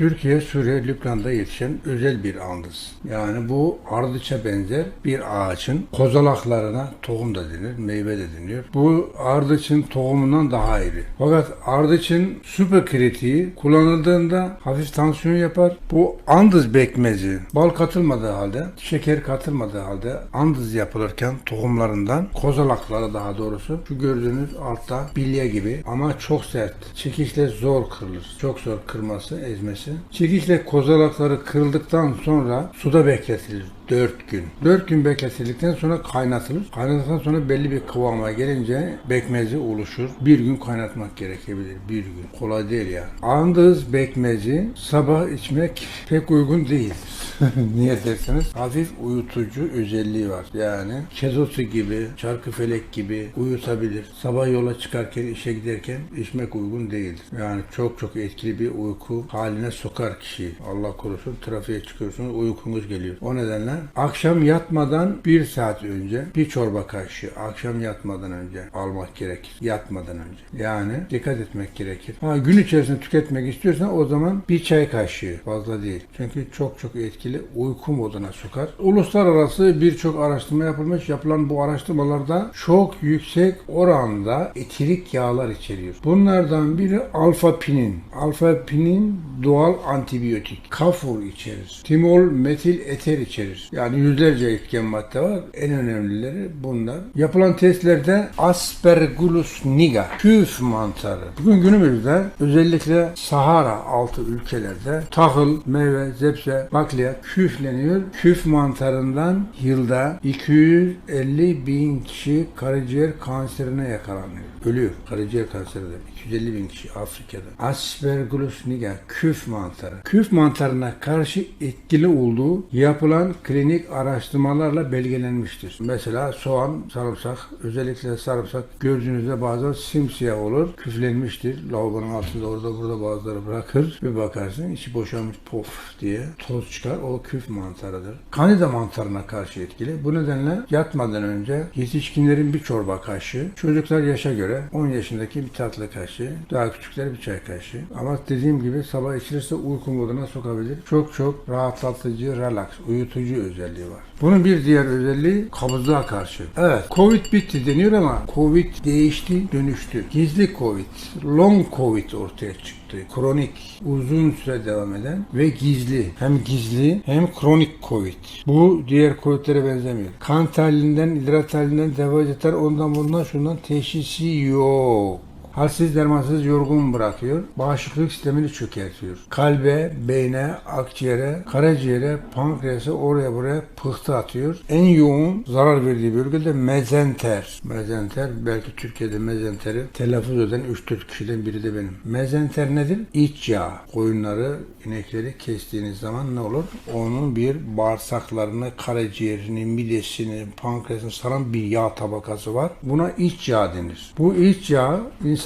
Türkiye, Suriye, Lübnan'da yetişen özel bir andız. Yani bu ardıça benzer bir ağaçın kozalaklarına tohum da denir, meyve de deniyor. Bu ardıçın tohumundan daha iri. Fakat ardıçın süper kritiği kullanıldığında hafif tansiyon yapar. Bu andız bekmezi bal katılmadığı halde, şeker katılmadığı halde andız yapılırken tohumlarından kozalakları daha doğrusu şu gördüğünüz altta bilye gibi ama çok sert. Çekişle zor kırılır. Çok zor kırması, ezmesi. Çekişle kozalakları kırıldıktan sonra suda bekletilir. 4 gün. 4 gün bekletildikten sonra kaynatılır. Kaynadıktan sonra belli bir kıvama gelince bekmezi oluşur. Bir gün kaynatmak gerekebilir. Bir gün. Kolay değil ya. Andız bekmezi sabah içmek pek uygun değildir. Niye derseniz hafif uyutucu özelliği var. Yani kezosu gibi, çarkıfelek gibi uyutabilir. Sabah yola çıkarken, işe giderken içmek uygun değildir. Yani çok çok etkili bir uyku haline sokar kişiyi. Allah korusun trafiğe çıkıyorsunuz uykunuz geliyor. O nedenle akşam yatmadan bir saat önce bir çorba kaşığı akşam yatmadan önce almak gerekir. Yatmadan önce. Yani dikkat etmek gerekir. Ha, gün içerisinde tüketmek istiyorsan o zaman bir çay kaşığı fazla değil. Çünkü çok çok etkili uyku moduna sokar. Uluslararası birçok araştırma yapılmış. Yapılan bu araştırmalarda çok yüksek oranda etirik yağlar içeriyor. Bunlardan biri alfa pinin. Alfa pinin doğal antibiyotik. Kafur içerir. Timol metil eter içerir. Yani yüzlerce etken madde var. En önemlileri bunlar. Yapılan testlerde Aspergillus niger, küf mantarı. Bugün günümüzde özellikle Sahara altı ülkelerde tahıl, meyve, zepse, bakliyat küfleniyor. Küf mantarından yılda 250 bin kişi karaciğer kanserine yakalanıyor. Ölüyor karaciğer kanserinden. 250 bin kişi Afrika'da. Aspergillus niger, küf mantarı. Küf mantarına karşı etkili olduğu yapılan klinik araştırmalarla belgelenmiştir. Mesela soğan, sarımsak, özellikle sarımsak gözünüzde bazen simsiyah olur. Küflenmiştir. Lavabonun altında orada burada bazıları bırakır. Bir bakarsın içi boşalmış pof diye toz çıkar. O küf mantarıdır. Kanida mantarına karşı etkili. Bu nedenle yatmadan önce yetişkinlerin bir çorba kaşığı, çocuklar yaşa göre 10 yaşındaki bir tatlı kaşığı, daha küçükler bir çay kaşığı. Ama dediğim gibi sabah içilirse uyku moduna sokabilir. Çok çok rahatlatıcı, relax, uyutucu özelliği var. Bunun bir diğer özelliği kabızlığa karşı. Evet, Covid bitti deniyor ama Covid değişti, dönüştü. Gizli Covid, long Covid ortaya çıktı. Kronik, uzun süre devam eden ve gizli. Hem gizli hem kronik Covid. Bu diğer Covid'lere benzemiyor. Kan tahlilinden, idrar tahlilinden, devaceter, ondan bundan şundan teşhisi yok. Halsiz, dermansız, yorgun bırakıyor. Bağışıklık sistemini çökertiyor. Kalbe, beyne, akciğere, karaciğere, pankreasa oraya buraya pıhtı atıyor. En yoğun zarar verdiği bölgede mezenter. Mezenter, belki Türkiye'de mezenteri telaffuz eden 3-4 kişiden biri de benim. Mezenter nedir? İç yağ. Koyunları, inekleri kestiğiniz zaman ne olur? Onun bir bağırsaklarını, karaciğerini, midesini, pankreasını saran bir yağ tabakası var. Buna iç yağ denir. Bu iç yağ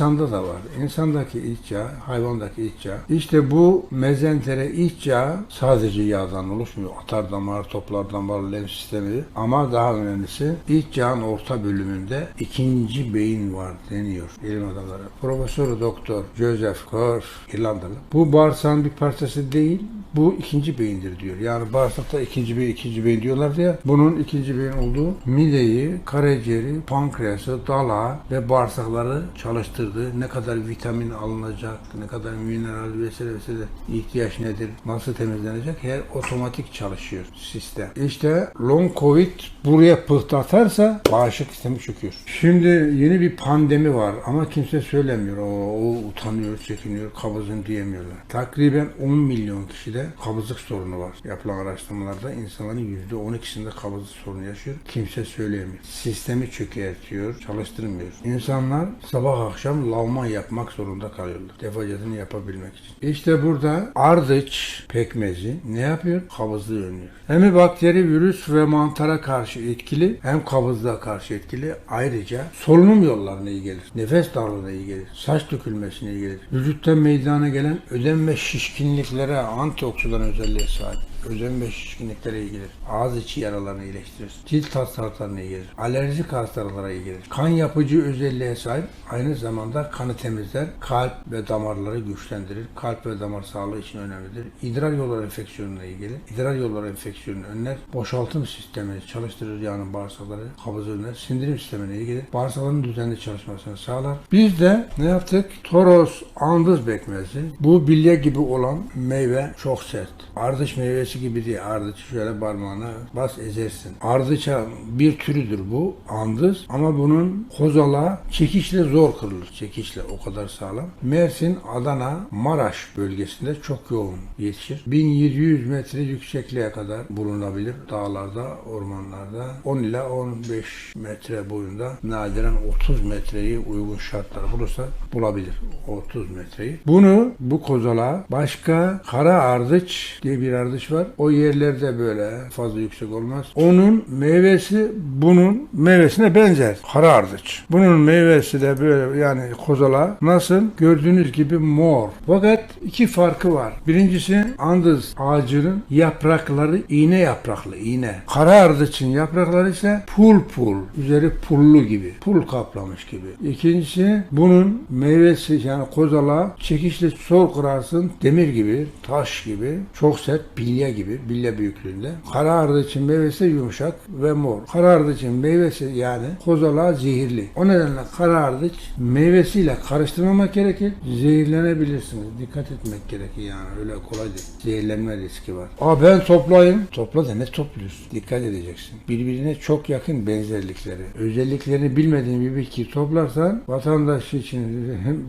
insanda da var. İnsandaki iç yağ, hayvandaki iç yağ. İşte bu mezentere iç yağ sadece yağdan oluşmuyor. Atar damar, toplar damar, lenf sistemi ama daha önemlisi iç yağın orta bölümünde ikinci beyin var deniyor bilim adamları. Profesör Doktor Joseph Kerr İrlandalı. Bu bağırsağın bir parçası değil, bu ikinci beyindir diyor. Yani bağırsakta ikinci beyin, ikinci beyin diyorlar diye bunun ikinci beyin olduğu mideyi, karaciğeri, pankreası, dalağı ve bağırsakları çalıştırdığı, ne kadar vitamin alınacak, ne kadar mineral vesaire vesaire ihtiyaç nedir, nasıl temizlenecek her otomatik çalışıyor sistem. İşte long covid buraya pıhtı atarsa bağışıklık sistemi çöküyor. Şimdi yeni bir pandemi var ama kimse söylemiyor. O, o utanıyor, çekiniyor, kabızım diyemiyorlar. Takriben 10 milyon kişide kabızlık sorunu var. Yapılan araştırmalarda insanların %12'sinde kabızlık sorunu yaşıyor. Kimse söyleyemiyor. Sistemi çökertiyor, çalıştırmıyor. İnsanlar sabah akşam lavman yapmak zorunda kalıyorlar. Defacatını yapabilmek için. İşte burada ardıç pekmezi ne yapıyor? Kabızlığı önlüyor. Hem bakteri, virüs ve mantara karşı etkili hem kabızlığa karşı etkili. Ayrıca solunum yollarına iyi gelir. Nefes darlığına iyi gelir. Saç dökülmesine iyi gelir. Vücutta meydana gelen ödem ve şişkinliklere antioksidan özelliğe sahip. Ödem ve şişkinliklere iyi gelir. Ağız içi yaralarını iyileştirir. Cilt hastalıklarına iyi gelir. Alerjik hastalıklara iyi gelir. Kan yapıcı özelliğe sahip. Aynı zamanda kanı temizler. Kalp ve damarları güçlendirir. Kalp ve damar sağlığı için önemlidir. İdrar yolları enfeksiyonuna iyi gelir. İdrar yolları enfeksiyonunu önler. Boşaltım sistemini çalıştırır yani bağırsakları. Kabızı önler. Sindirim sistemine iyi gelir. Bağırsakların düzenli çalışmasını sağlar. Biz de ne yaptık? Toros andız bekmezi. Bu bilye gibi olan meyve çok sert. Ardıç meyvesi gibi değil. Ardıç şöyle parmağına bas ezersin. Ardıça bir türüdür bu andız ama bunun kozala çekişle zor kırılır. Çekişle o kadar sağlam. Mersin, Adana, Maraş bölgesinde çok yoğun yetişir. 1700 metre yüksekliğe kadar bulunabilir dağlarda, ormanlarda. 10 ila 15 metre boyunda nadiren 30 metreyi uygun şartlar bulursa bulabilir 30 metreyi. Bunu bu kozala başka kara ardıç diye bir ardıç var. O yerlerde böyle fazla yüksek olmaz. Onun meyvesi bunun meyvesine benzer. Kara ardıç. Bunun meyvesi de böyle yani kozala nasıl? Gördüğünüz gibi mor. Fakat iki farkı var. Birincisi andız ağacının yaprakları iğne yapraklı iğne. Kara ardıçın yaprakları ise pul pul. Üzeri pullu gibi. Pul kaplamış gibi. İkincisi bunun meyvesi yani kozala çekişle sor kırarsın demir gibi, taş gibi, çok sert bilye gibi, bilye büyüklüğünde. Kara ardıçın meyvesi yumuşak ve mor. Kara ardıçın meyvesi yani kozala zehirli. O nedenle kara ardıç meyvesiyle karıştırmamak gerekir. Zehirlenebilirsiniz. Dikkat etmek gerekir yani. Öyle kolay değil. Zehirlenme riski var. Aa ben toplayayım. Topla da ne topluyorsun? Dikkat edeceksin. Birbirine çok yakın benzerlikleri. Özelliklerini bilmediğin bir bitkiyi toplarsan vatandaş için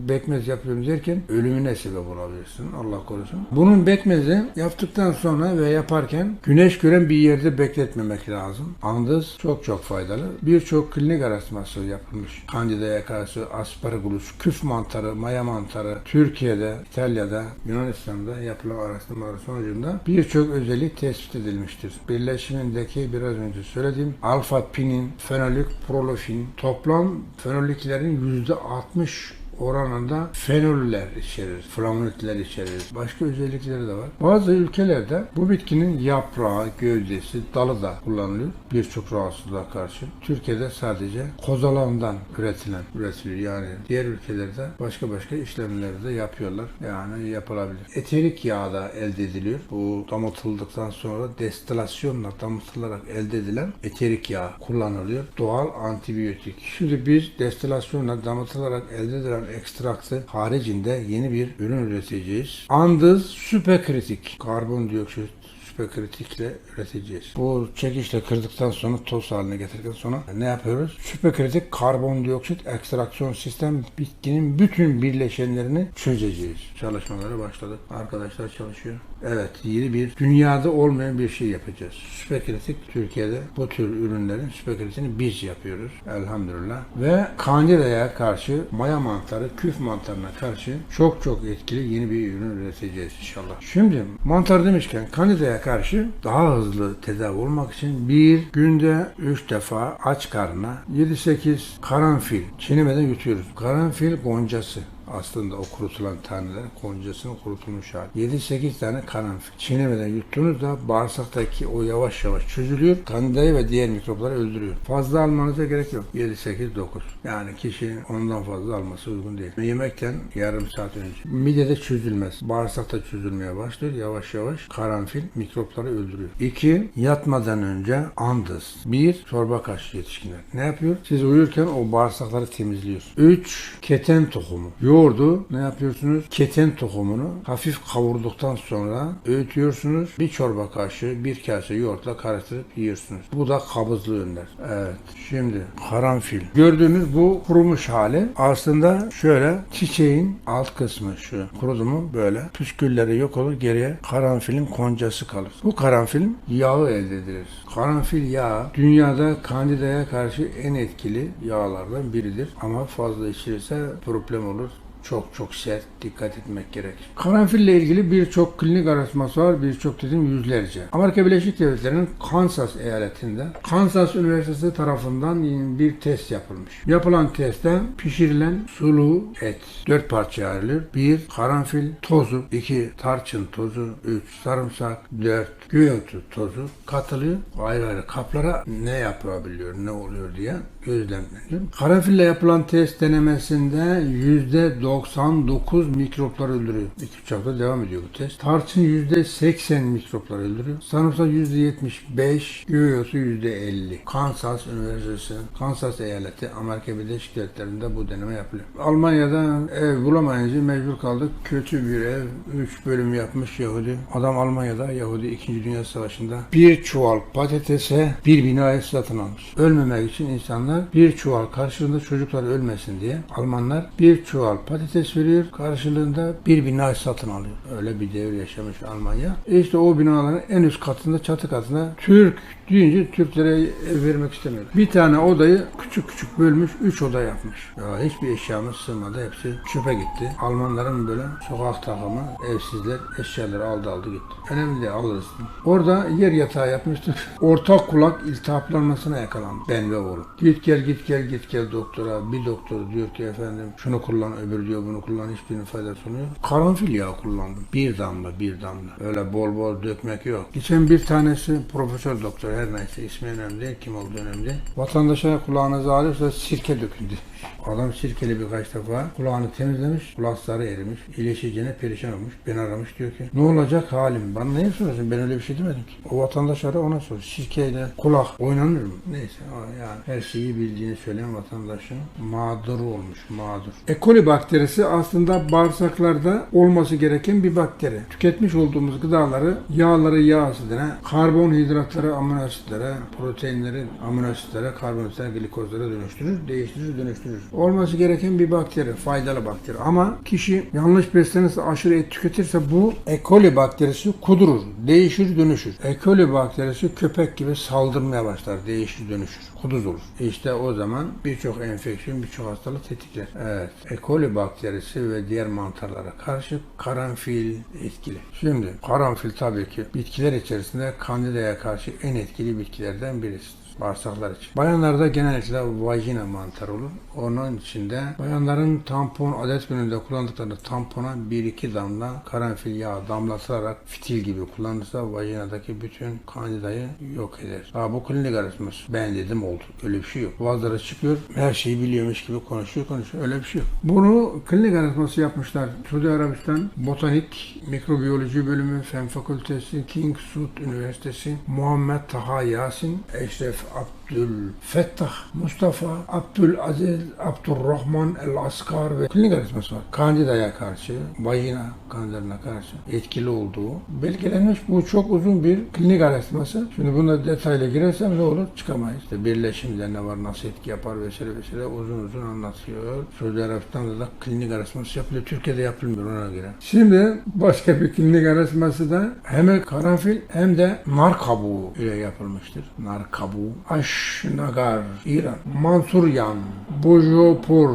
bekmez yapıyorum derken ölümüne sebep olabilirsin. Allah korusun. Bunun bekmezi yaptıktan sonra ve yaparken güneş gören bir yerde bekletmemek lazım. Andız çok çok faydalı. Birçok klinik araştırması yapılmış. Kandidaya karşı asparagus, küf mantarı, maya mantarı Türkiye'de, İtalya'da, Yunanistan'da yapılan araştırmalar sonucunda birçok özellik tespit edilmiştir. Birleşimindeki biraz önce söylediğim alfa pinin, fenolik, prolofin toplam fenoliklerin %60 oranında fenoller içerir, flavonoidler içerir. Başka özellikleri de var. Bazı ülkelerde bu bitkinin yaprağı, gövdesi, dalı da kullanılıyor birçok rahatsızlığa karşı. Türkiye'de sadece kozalandan üretilen, üretiliyor. Yani diğer ülkelerde başka başka işlemleri de yapıyorlar. Yani yapılabilir. Eterik yağ da elde ediliyor. Bu damıtıldıktan sonra destilasyonla damıtılarak elde edilen eterik yağ kullanılıyor. Doğal antibiyotik. Şimdi biz destilasyonla damıtılarak elde edilen ekstraktı haricinde yeni bir ürün üreteceğiz. Andız süperkritik karbondioksit süperkritikle üreteceğiz. Bu çekişle kırdıktan sonra toz haline getirdikten sonra ne yapıyoruz? Süperkritik karbondioksit ekstraksiyon sistem bitkinin bütün birleşenlerini çözeceğiz. Çalışmalara başladık. Arkadaşlar çalışıyor. Evet yeni bir dünyada olmayan bir şey yapacağız. Süperkritik Türkiye'de bu tür ürünlerin süperkritikini biz yapıyoruz. Elhamdülillah. Ve kandidaya karşı maya mantarı, küf mantarına karşı çok çok etkili yeni bir ürün üreteceğiz inşallah. Şimdi mantar demişken kandidaya karşı daha hızlı tedavi olmak için bir günde 3 defa aç karnına 7-8 karanfil çiğnemeden yutuyoruz. Karanfil goncası aslında o kurutulan taneler goncasının kurutulmuş hali. 7-8 tane karanfil. Çiğnemeden yuttuğunuzda bağırsaktaki o yavaş yavaş çözülüyor. Kandidayı ve diğer mikropları öldürüyor. Fazla almanıza gerek yok. 7-8-9. Yani kişinin ondan fazla alması uygun değil. Yemekten yarım saat önce. Midede çözülmez. Bağırsakta çözülmeye başlıyor. Yavaş yavaş karanfil mikropları öldürüyor. 2. Yatmadan önce andız. 1. Çorba kaşığı yetişkinler. Ne yapıyor? Siz uyurken o bağırsakları temizliyor. 3. Keten tohumu. Yoğurdu ne yapıyorsunuz? Keten tohumunu hafif kavurduktan sonra öğütüyorsunuz. Bir çorba kaşığı, bir kase yoğurtla karıştırıp yiyorsunuz. Bu da kabızlığı önler. Evet. Şimdi karanfil. Gördüğünüz bu kurumuş hali aslında şöyle çiçeğin alt kısmı şu. Kurudu mu böyle. Püskülleri yok olur geriye karanfilin koncası kalır. Bu karanfilin yağı elde edilir. Karanfil yağı dünyada kandidaya karşı en etkili yağlardan biridir. Ama fazla içilirse problem olur çok çok sert. Dikkat etmek gerek. Karanfille ilgili birçok klinik araştırması var. Birçok dedim yüzlerce. Amerika Birleşik Devletleri'nin Kansas eyaletinde Kansas Üniversitesi tarafından bir test yapılmış. Yapılan testte pişirilen sulu et dört parçaya ayrılır. Bir karanfil tozu, iki tarçın tozu, üç sarımsak, dört güveotu tozu katılıyor. Ayrı ayrı kaplara ne yapabiliyor, ne oluyor diye gözlemleniyor. Karanfille yapılan test denemesinde yüzde 99 mikroplar öldürüyor. İki üç hafta devam ediyor bu test. Tarçın yüzde 80 mikroplar öldürüyor. Sarımsak yüzde 75, güveotu yüzde 50. Kansas Üniversitesi, Kansas eyaleti Amerika Birleşik Devletleri'nde bu deneme yapılıyor. Almanya'da ev bulamayınca mecbur kaldık. Kötü bir ev. 3 bölüm yapmış Yahudi. Adam Almanya'da Yahudi 2. Dünya Savaşı'nda bir çuval patatese bir binayı satın almış. Ölmemek için insanlar bir çuval karşılığında çocuklar ölmesin diye Almanlar bir çuval patates veriyor. Karşılığında bir binayı satın alıyor. Öyle bir devir yaşamış Almanya. E İşte o binaların en üst katında çatı katında Türk deyince Türklere vermek istemiyor. Bir tane odayı küçük küçük bölmüş, üç oda yapmış. Ya hiçbir eşyamız sığmadı, hepsi çöpe gitti. Almanların böyle sokak takımı, evsizler eşyaları aldı aldı gitti. Önemli değil, alırız. Orada yer yatağı yapmıştık. Ortak kulak iltihaplanmasına yakalandı. Ben ve oğlum. Git gel git gel git gel doktora. Bir doktor diyor ki efendim şunu kullan, öbür diyor bunu kullan, hiçbirinin faydası olmuyor. Karanfil yağı kullandım. Bir damla, bir damla. Öyle bol bol dökmek yok. Geçen bir tanesi profesör doktor her neyse ismi önemli değil, kim olduğu önemli değil. Vatandaşa kulağınızı ağrıyorsa sirke dökün demiş. Adam sirkeli birkaç defa kulağını temizlemiş, kulakları erimiş, iyileşeceğine perişan olmuş. Beni aramış diyor ki ne olacak halim? Bana niye soruyorsun? Ben öyle bir şey demedim ki. O vatandaş ara ona sor. Sirkeyle kulak oynanır mı? Neyse yani her şeyi bildiğini söyleyen vatandaşın mağduru olmuş, mağdur. E. coli bakterisi aslında bağırsaklarda olması gereken bir bakteri. Tüketmiş olduğumuz gıdaları yağları yağ asidine, karbonhidratları amino asitlere, proteinleri amino asitlere, karbonhidratları glikozlara dönüştürür, değiştirir, dönüştürür. Olması gereken bir bakteri, faydalı bakteri. Ama kişi yanlış beslenirse, aşırı et tüketirse bu E. coli bakterisi kudurur, değişir, dönüşür. E. coli bakterisi köpek gibi saldırmaya başlar, değişir, dönüşür, kuduz olur. İşte o zaman birçok enfeksiyon, birçok hastalık tetikler. Evet, E. coli bakterisi ve diğer mantarlara karşı karanfil etkili. Şimdi karanfil tabii ki bitkiler içerisinde kandidaya karşı en etkili bitkilerden birisidir bağırsaklar için. Bayanlarda genellikle vajina mantarı olur. Onun içinde bayanların tampon adet gününde kullandıkları tampona 1-2 damla karanfil yağı damlatılarak fitil gibi kullanırsa vajinadaki bütün kandidayı yok eder. Ha, bu klinik araştırması. Ben dedim oldu. Öyle bir şey yok. Bazıları çıkıyor her şeyi biliyormuş gibi konuşuyor konuşuyor. Öyle bir şey yok. Bunu klinik araştırması yapmışlar. Suudi Arabistan Botanik Mikrobiyoloji Bölümü Fen Fakültesi King Sud Üniversitesi Muhammed Taha Yasin Eşref Abdül Fettah Mustafa Abdülaziz Abdurrahman El Askar ve klinik araştırması var. Kandidaya karşı, vajina kanserine karşı etkili olduğu belgelenmiş. Bu çok uzun bir klinik araştırması. Şimdi buna detaylı girersem ne olur? Çıkamayız. İşte birleşimde ne var, nasıl etki yapar vesaire vesaire uzun uzun anlatıyor. Suudi Arabistan'da da klinik araştırması yapılıyor. Türkiye'de yapılmıyor ona göre. Şimdi başka bir klinik araştırması da hem karanfil hem de nar kabuğu ile yapılmıştır. Nar kabuğu. Aşnagar, İran. Mansuryan, Bujopur,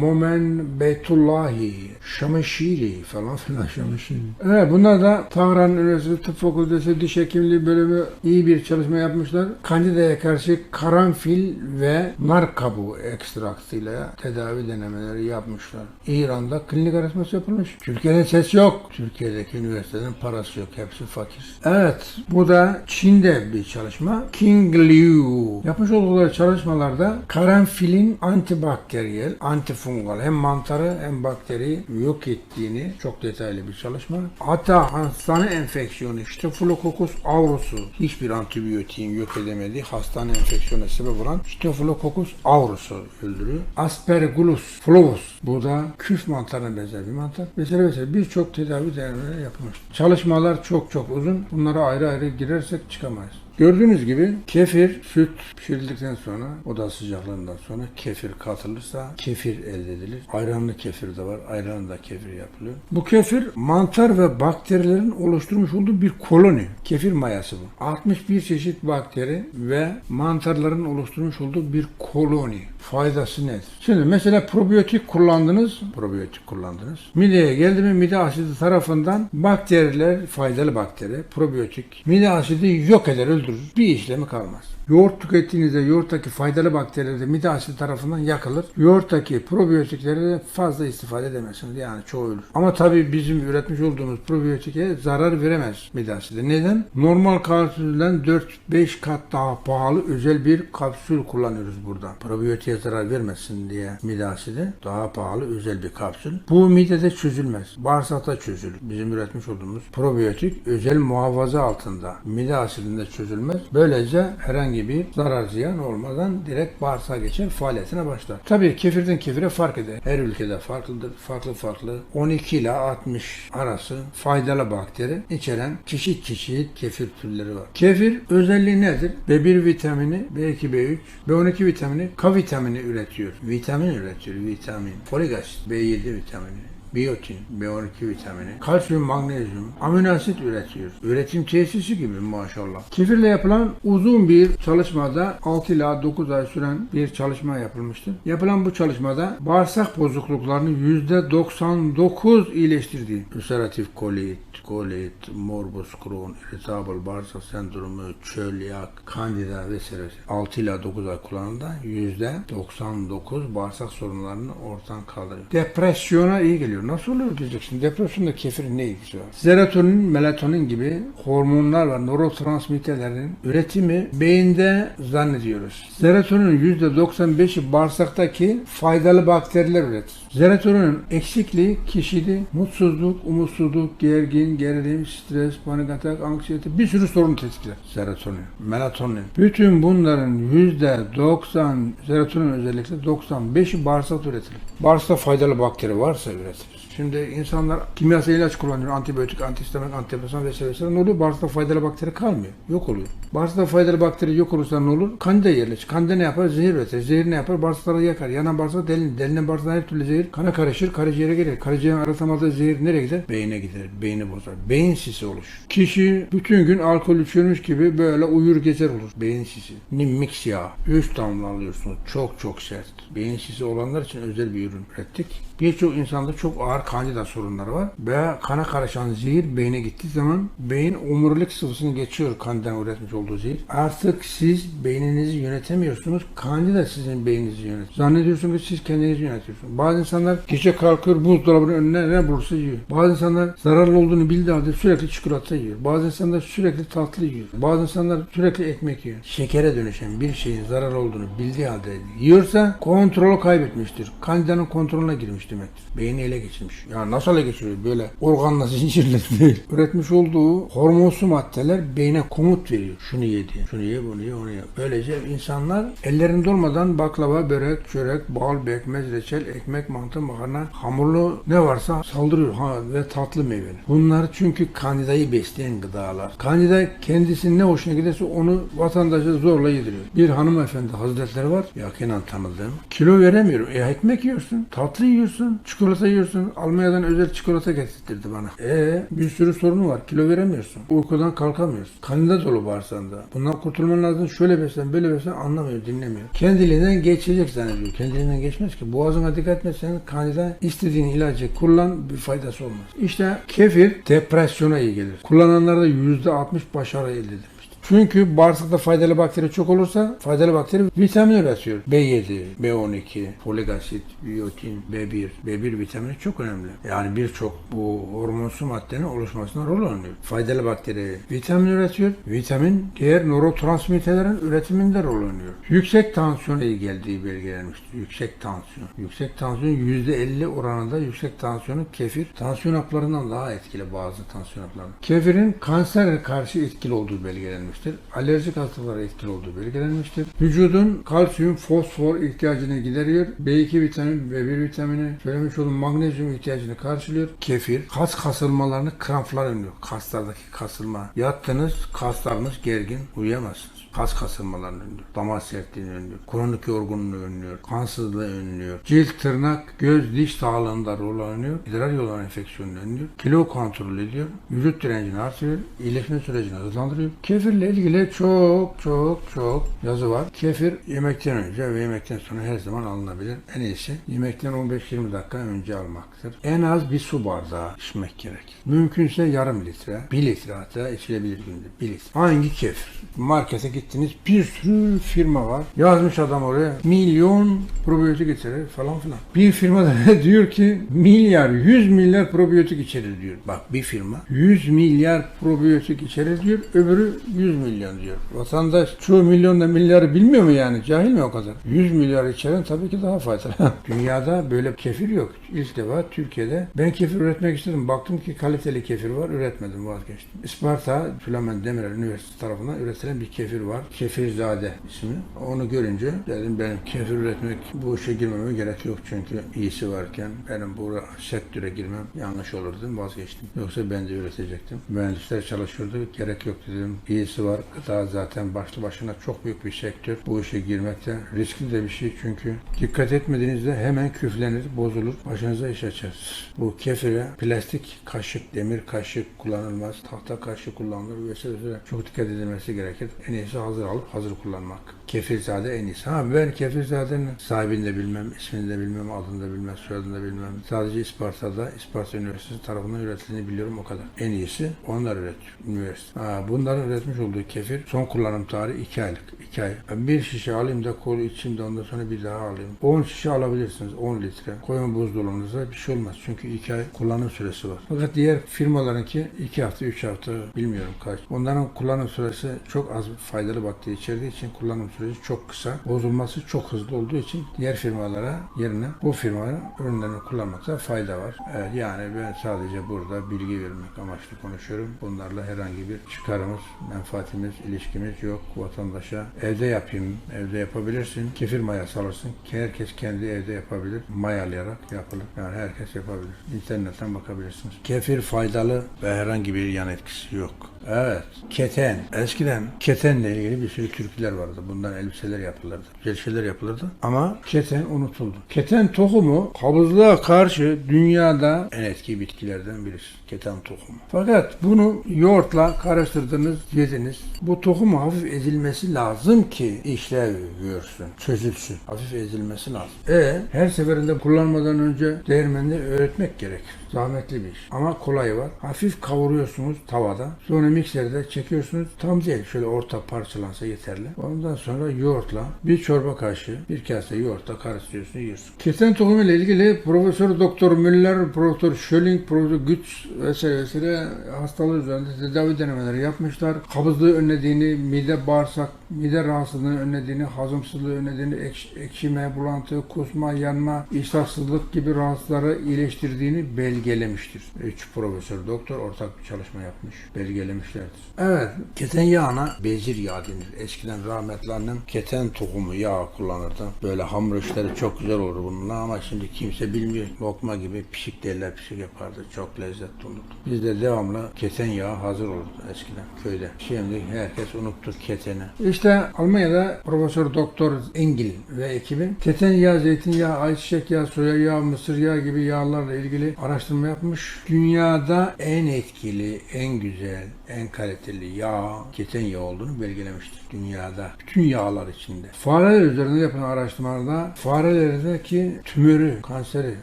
Momen Beytullahi, Şameşiri falan filan Şameşiri. Evet bunlar da Tahran Üniversitesi Tıp Fakültesi Diş Hekimliği bölümü iyi bir çalışma yapmışlar. Kandidaya karşı karanfil ve nar kabuğu ekstraktıyla tedavi denemeleri yapmışlar. İran'da klinik araştırması yapılmış. Türkiye'de ses yok. Türkiye'deki üniversitelerin parası yok. Hepsi fakir. Evet. Bu da Çin'de bir çalışma. King Liu. Yapmış oldukları çalışmalarda karanfilin antibakteriyel, antifungal hem mantarı hem bakteriyi yok ettiğini çok detaylı bir çalışma. Hatta hastane enfeksiyonu, Staphylococcus aureus'u hiçbir antibiyotiğin yok edemediği hastane enfeksiyona sebep olan Staphylococcus aureus'u öldürüyor. Aspergillus flavus. Bu da küf mantarına benzer bir mantar. Mesela mesela birçok tedavi denemeleri yapılmış. Çalışmalar çok çok uzun. Bunlara ayrı ayrı girersek çıkamayız. Gördüğünüz gibi kefir, süt pişirildikten sonra oda sıcaklığından sonra kefir katılırsa kefir elde edilir. Ayranlı kefir de var. Ayranlı da kefir yapılıyor. Bu kefir mantar ve bakterilerin oluşturmuş olduğu bir koloni. Kefir mayası bu. 61 çeşit bakteri ve mantarların oluşturmuş olduğu bir koloni. Faydası nedir? Şimdi mesela probiyotik kullandınız, probiyotik kullandınız. Mideye geldi mi mide asidi tarafından bakteriler, faydalı bakteri, probiyotik, mide asidi yok eder, öldürür. Bir işlemi kalmaz. Yoğurt tükettiğinizde yoğurttaki faydalı bakteriler de mide asidi tarafından yakılır. Yoğurttaki probiyotikleri de fazla istifade edemezsiniz. Yani çoğu ölür. Ama tabii bizim üretmiş olduğumuz probiyotike zarar veremez mide asidi. Neden? Normal kapsülden 4-5 kat daha pahalı özel bir kapsül kullanıyoruz burada. Probiyotiğe zarar vermesin diye mide asidi daha pahalı özel bir kapsül. Bu midede çözülmez. Bağırsakta çözülür. Bizim üretmiş olduğumuz probiyotik özel muhafaza altında. Mide asidinde çözülmez. Böylece herhangi bir zarar ziyan olmadan direkt bağırsağa geçer faaliyetine başlar. Tabii kefirden kefire fark eder. Her ülkede farklıdır. Farklı farklı 12 ile 60 arası faydalı bakteri içeren çeşit çeşit kefir türleri var. Kefir özelliği nedir? B1 vitamini, B2, B3, B12 vitamini, K vitamini üretiyor. Vitamin üretiyor, vitamin. Folik asit, B7 vitamini biyotin, B12 vitamini, kalsiyum, magnezyum, amino asit üretiyor. Üretim tesisi gibi maşallah. Kefirle yapılan uzun bir çalışmada 6 ila 9 ay süren bir çalışma yapılmıştır. Yapılan bu çalışmada bağırsak bozukluklarını %99 iyileştirdiği ülseratif kolit, kolit, morbus Crohn, irritable bağırsak sendromu, çölyak, kandida vesaire 6 ila 9 ay kullanımda %99 bağırsak sorunlarını ortadan kaldırıyor. Depresyona iyi geliyor. Nasıl oluyor diyeceksin. Depresyonda kefirin ne ilgisi var? Serotonin, melatonin gibi hormonlar var. Nörotransmitterlerin üretimi beyinde zannediyoruz. Serotoninin %95'i bağırsaktaki faydalı bakteriler üretir. Serotonin eksikliği kişide mutsuzluk, umutsuzluk, gergin, gerilim, stres, panik atak, anksiyete bir sürü sorun tetikler. Serotonin, melatonin. Bütün bunların %90 serotonin özellikle 95'i bağırsakta üretilir. Bağırsakta faydalı bakteri varsa üretilir. Şimdi insanlar kimyasal ilaç kullanıyor. Antibiyotik, antihistamin, antidepresan vesaire vesaire. Ne oluyor? Bağırsakta faydalı bakteri kalmıyor. Yok oluyor. Bağırsakta faydalı bakteri yok olursa ne olur? Kanda yerleşir. Kanda ne yapar? Zehir üretir. Zehir ne yapar? Bağırsakları yakar. Yanan bağırsak delinir. Delinen bağırsakta her türlü zehir kana karışır. Karaciğere gelir. Karaciğerin aratamadığı zehir nereye gider? Beyine gider. Beyni bozar. Beyin sisi olur. Kişi bütün gün alkol içiyormuş gibi böyle uyur gezer olur. Beyin sisi. Nimmix yağı. Üç damla alıyorsunuz. Çok çok sert. Beyin sisi olanlar için özel bir ürün ürettik. Birçok insanda çok ağır kandida sorunları var ve kana karışan zehir beyne gittiği zaman beyin omurilik sıvısını geçiyor kandidanın üretmiş olduğu zehir. Artık siz beyninizi yönetemiyorsunuz. Kandida sizin beyninizi yönetiyor. Zannediyorsunuz ki siz kendinizi yönetiyorsunuz. Bazı insanlar gece kalkıyor buzdolabının önüne ne bulursa yiyor. Bazı insanlar zararlı olduğunu bildiği halde sürekli çikolata yiyor. Bazı insanlar sürekli tatlı yiyor. Bazı insanlar sürekli ekmek yiyor. Şekere dönüşen bir şeyin zararlı olduğunu bildiği halde yiyorsa kontrolü kaybetmiştir. Kandidanın kontrolüne girmiş demektir. Beyni ele geçirmiş. Ya nasıl ele geçiriyor? Böyle organla zincirle değil. Üretmiş olduğu hormonsu maddeler beyne komut veriyor. Şunu ye diye. Şunu ye, bunu ye, onu ye. Böylece insanlar ellerinde olmadan baklava, börek, çörek, bal, bekmez, reçel, ekmek, mantı, makarna, hamurlu ne varsa saldırıyor. Ha, ve tatlı meyveler. Bunlar çünkü kandidayı besleyen gıdalar. Kandida kendisinin ne hoşuna giderse onu vatandaşa zorla yediriyor. Bir hanımefendi hazretleri var. Yakinen tanıdığım. Kilo veremiyorum. E ekmek yiyorsun. Tatlı yiyorsun. Çikolata yiyorsun. Almanya'dan özel çikolata getirtirdi bana. E bir sürü sorunu var. Kilo veremiyorsun. Uykudan kalkamıyorsun. Kandida dolu bağırsağında. Bundan kurtulman lazım. Şöyle beslen, böyle beslen anlamıyor, dinlemiyor. Kendiliğinden geçecek zannediyor. Kendiliğinden geçmez ki. Boğazına dikkat etmezsen kandida istediğin ilacı kullan bir faydası olmaz. İşte kefir depresyona iyi gelir. Kullananlarda %60 başarı elde edilir. Çünkü bağırsakta faydalı bakteri çok olursa faydalı bakteri vitamin üretiyor. B7, B12, folik asit, biyotin, B1, B1 vitamini çok önemli. Yani birçok bu hormonsu maddenin oluşmasına rol oynuyor. Faydalı bakteri vitamin üretiyor. Vitamin diğer nörotransmitterlerin üretiminde rol oynuyor. Yüksek tansiyona iyi geldiği belgelenmiştir. Yüksek tansiyon. Yüksek tansiyon %50 oranında yüksek tansiyonu kefir tansiyon haplarından daha etkili bazı tansiyon haplarından. Kefirin kansere karşı etkili olduğu belgelenmiştir. Alerjik hastalıklara etkili olduğu belgelenmiştir. Vücudun kalsiyum, fosfor ihtiyacını gideriyor. B2 vitamini, B1 vitamini, söylemiş olduğum magnezyum ihtiyacını karşılıyor. Kefir, kas kasılmalarını kramplar önlüyor. Kaslardaki kasılma. Yattınız, kaslarınız gergin, uyuyamazsınız. Kas kasılmalarını önlüyor. Damar sertliğini önlüyor. Kronik yorgunluğu önlüyor. Kansızlığı önlüyor. Cilt, tırnak, göz, diş sağlığında rol oynuyor. İdrar yolları enfeksiyonunu önlüyor. Kilo kontrol ediyor. Vücut direncini artırıyor. İyileşme sürecini hızlandırıyor. Kefirle ilgili çok çok çok yazı var. Kefir yemekten önce ve yemekten sonra her zaman alınabilir. En iyisi yemekten 15-20 dakika önce almaktır. En az bir su bardağı içmek gerek. Mümkünse yarım litre, 1 litre hatta içilebilir günde. 1 litre. Hangi kefir? Markete gittiniz bir sürü firma var. Yazmış adam oraya milyon probiyotik içerir falan filan. Bir firma da diyor ki milyar, 100 milyar probiyotik içerir diyor. Bak bir firma 100 milyar probiyotik içerir diyor. Öbürü 100 milyon diyor. Vatandaş çoğu milyonla milyarı bilmiyor mu yani? Cahil mi o kadar? 100 milyar içeren tabii ki daha faydalı. Dünyada böyle kefir yok. İlk defa Türkiye'de ben kefir üretmek istedim. Baktım ki kaliteli kefir var. Üretmedim vazgeçtim. Isparta Süleyman Demirel Üniversitesi tarafından üretilen bir kefir var. Kefirzade ismi. Onu görünce dedim benim kefir üretmek bu işe girmeme gerek yok çünkü iyisi varken benim bu sektöre girmem yanlış olur dedim vazgeçtim. Yoksa ben de üretecektim. Mühendisler çalışıyordu. Gerek yok dedim. İyisi var. Gıda zaten başlı başına çok büyük bir sektör. Bu işe girmekte riskli de bir şey çünkü dikkat etmediğinizde hemen küflenir, bozulur. Başınıza iş açar. Bu kefire plastik kaşık, demir kaşık kullanılmaz. Tahta kaşık kullanılır vesaire. Çok dikkat edilmesi gerekir. En iyisi hazır alıp hazır kullanmak. Kefirzade en iyisi. Ha ben Kefirzade'nin sahibini de bilmem, ismini de bilmem, adını da bilmem, soyadını da bilmem. Sadece Isparta'da, Isparta Üniversitesi tarafından üretildiğini biliyorum o kadar. En iyisi onlar üretiyor. Üniversite. Ha, bunların üretmiş olduğu kefir son kullanım tarihi 2 aylık. 2 ay. Bir şişe alayım da kolu içeyim de ondan sonra bir daha alayım. 10 şişe alabilirsiniz. 10 litre. Koyun buzdolabınıza bir şey olmaz. Çünkü 2 ay kullanım süresi var. Fakat diğer firmalarınki 2 hafta, 3 hafta bilmiyorum kaç. Onların kullanım süresi çok az faydalı bakteri içerdiği için kullanım süresi çok kısa. Bozulması çok hızlı olduğu için diğer firmalara yerine bu firmanın ürünlerini kullanmakta fayda var. Evet, yani ben sadece burada bilgi vermek amaçlı konuşuyorum. Bunlarla herhangi bir çıkarımız, menfaatimiz, ilişkimiz yok. Vatandaşa evde yapayım, evde yapabilirsin. Kefir mayası alırsın. Herkes kendi evde yapabilir. Mayalayarak yapılır. Yani herkes yapabilir. İnternetten bakabilirsiniz. Kefir faydalı ve herhangi bir yan etkisi yok. Evet. Keten. Eskiden ketenle ilgili bir sürü türküler vardı. Bundan elbiseler yapılırdı. Güzel şeyler yapılırdı. Ama keten unutuldu. Keten tohumu kabızlığa karşı dünyada en etki bitkilerden birisi. Keten tohumu. Fakat bunu yoğurtla karıştırdınız, yediniz. Bu tohumu hafif ezilmesi lazım ki işlev görsün, çözülsün. Hafif ezilmesi lazım. E her seferinde kullanmadan önce değirmende öğretmek gerek. Zahmetli bir iş. Ama kolayı var. Hafif kavuruyorsunuz tavada. Sonra mikserde çekiyorsunuz. Tam değil. Şöyle orta parçalansa yeterli. Ondan sonra yoğurtla bir çorba kaşığı, bir kase yoğurtla karıştırıyorsun, yiyorsun. Keten tohumu ile ilgili Profesör Doktor Müller, Profesör Schölling, Profesör Güç vesaire vesaire hastalığı üzerinde tedavi denemeleri yapmışlar. Kabızlığı önlediğini, mide bağırsak, mide rahatsızlığını önlediğini, hazımsızlığı önlediğini, ekş, ekşime, bulantı, kusma, yanma, iştahsızlık gibi rahatsızları iyileştirdiğini belgelemiştir. Üç profesör doktor ortak bir çalışma yapmış, belgelemişlerdir. Evet, keten yağına bezir yağı denir. Eskiden rahmetli annem keten tohumu yağı kullanırdı. Böyle hamur işleri çok güzel olur bununla ama şimdi kimse bilmiyor. Lokma gibi pişik derler pişik yapardı. Çok lezzetli olurdu. Bizde devamlı keten yağı hazır olurdu eskiden köyde. Şimdi herkes unuttu keteni. İşte Almanya'da Profesör Doktor Engel ve ekibi keten yağı, zeytinyağı, ayçiçek yağı, soya yağı, mısır yağı gibi yağlarla ilgili araştırma yapmış. Dünyada en etkili, en güzel, en kaliteli yağ keten yağı olduğunu belgelemiştir dünyada. Bütün yağlar içinde. Fareler üzerinde yapılan araştırmalarda farelerdeki tümörü, kanseri,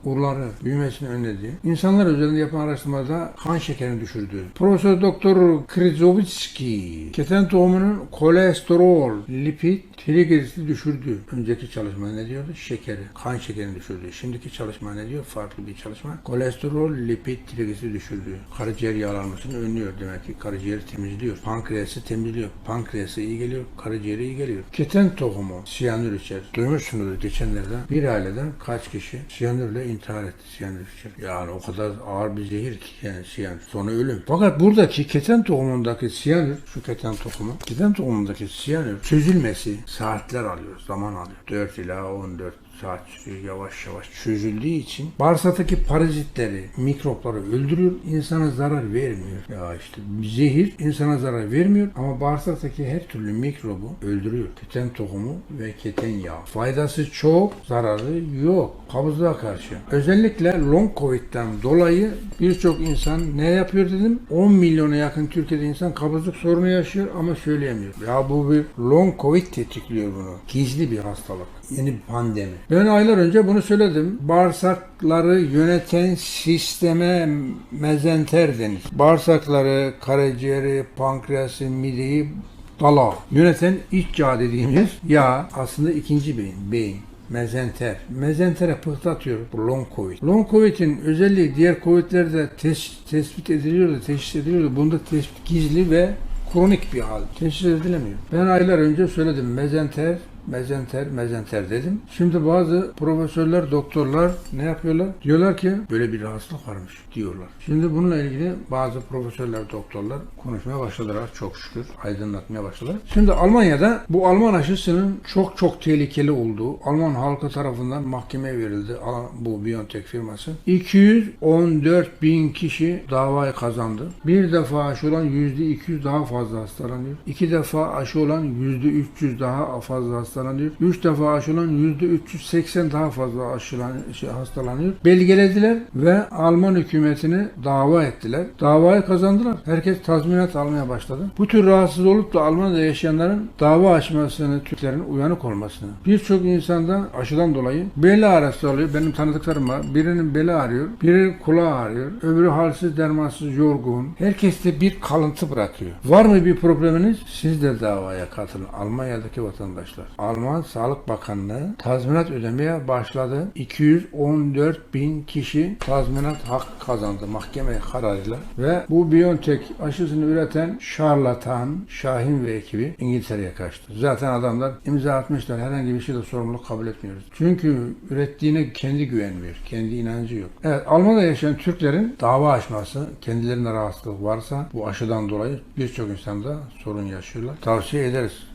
urları büyümesini önlediği, insanlar üzerinde yapılan araştırmada kan şekerini düşürdüğü. Profesör Doktor Krizovitski keten tohumunun kolesterol, lipid, trigliserit düşürdü. Önceki çalışma ne diyordu? Şekeri, kan şekerini düşürdü. Şimdiki çalışma ne diyor? Farklı bir çalışma. Kolesterol, lipid, trigliserit düşürdü. Karaciğer yağlanmasını önlüyor demek ki. Karaciğeri temizliyor. Pankreası temizliyor. Pankreası iyi geliyor. Karaciğeri iyi geliyor. Keten tohumu siyanür içer. Duymuşsunuzdur geçenlerden. Bir aileden kaç kişi siyanürle intihar etti. Siyanür içer. Yani o kadar ağır bir zehir ki yani siyanür. Sonra ölüm. Fakat buradaki keten tohumundaki siyanür, şu keten tohumu, keten tohumundaki siyanür çözülmesi saatler alıyor, zaman alıyor. 4 ila 14 saat yavaş yavaş çözüldüğü için bağırsaktaki parazitleri, mikropları öldürüyor, insana zarar vermiyor. Ya işte zehir insana zarar vermiyor ama bağırsaktaki her türlü mikrobu öldürüyor. Keten tohumu ve keten yağı. Faydası çok, zararı yok. Kabızlığa karşı. Özellikle long covid'den dolayı birçok insan ne yapıyor dedim? 10 milyona yakın Türkiye'de insan kabızlık sorunu yaşıyor ama söyleyemiyor. Ya bu bir long covid tetikliyor bunu. Gizli bir hastalık. Yeni bir pandemi. Ben aylar önce bunu söyledim. Bağırsakları yöneten sisteme mezenter denir. Bağırsakları, karaciğeri, pankreası, mideyi dala yöneten iç yağ dediğimiz yağ aslında ikinci beyin. Beyin. Mezenter. Mezentere pıhtı bu long covid. Long covid'in özelliği diğer covid'lerde tes- tespit ediliyordu, teşhis ediliyordu. Bunda tespit gizli ve kronik bir hal. Teşhis edilemiyor. Ben aylar önce söyledim. Mezenter, mezenter, mezenter dedim. Şimdi bazı profesörler, doktorlar ne yapıyorlar? Diyorlar ki böyle bir rahatsızlık varmış diyorlar. Şimdi bununla ilgili bazı profesörler, doktorlar konuşmaya başladılar çok şükür. Aydınlatmaya başladılar. Şimdi Almanya'da bu Alman aşısının çok çok tehlikeli olduğu Alman halkı tarafından mahkemeye verildi bu BioNTech firması. 214 bin kişi davayı kazandı. Bir defa aşı olan %200 daha fazla hastalanıyor. İki defa aşı olan %300 daha fazla hastalanıyor. Üç defa aşı olan %380 daha fazla aşılan, şey, hastalanıyor. Belgelediler ve Alman hükümetini dava ettiler. Davayı kazandılar. Herkes tazminat almaya başladı. Bu tür rahatsız olup da Almanya'da yaşayanların dava açmasını, Türklerin uyanık olmasını. Birçok insanda aşıdan dolayı bel ağrısı oluyor. Benim tanıdıklarım var. Birinin beli ağrıyor, biri kulağı ağrıyor, öbürü halsiz, dermansız, yorgun. Herkeste bir kalıntı bırakıyor. Var mı bir probleminiz? Siz de davaya katılın. Almanya'daki vatandaşlar. Alman Sağlık Bakanlığı tazminat ödemeye başladı. 214 bin kişi tazminat hak kazandı mahkeme kararıyla ve bu BioNTech aşısını üreten şarlatan Şahin ve ekibi İngiltere'ye kaçtı. Zaten adamlar imza atmışlar. Herhangi bir şeyde sorumluluk kabul etmiyoruz. Çünkü ürettiğine kendi güvenmiyor. Kendi inancı yok. Evet Almanya'da yaşayan Türklerin dava açması kendilerine rahatsızlık varsa bu aşıdan dolayı birçok insanda sorun yaşıyorlar. Tavsiye ederiz.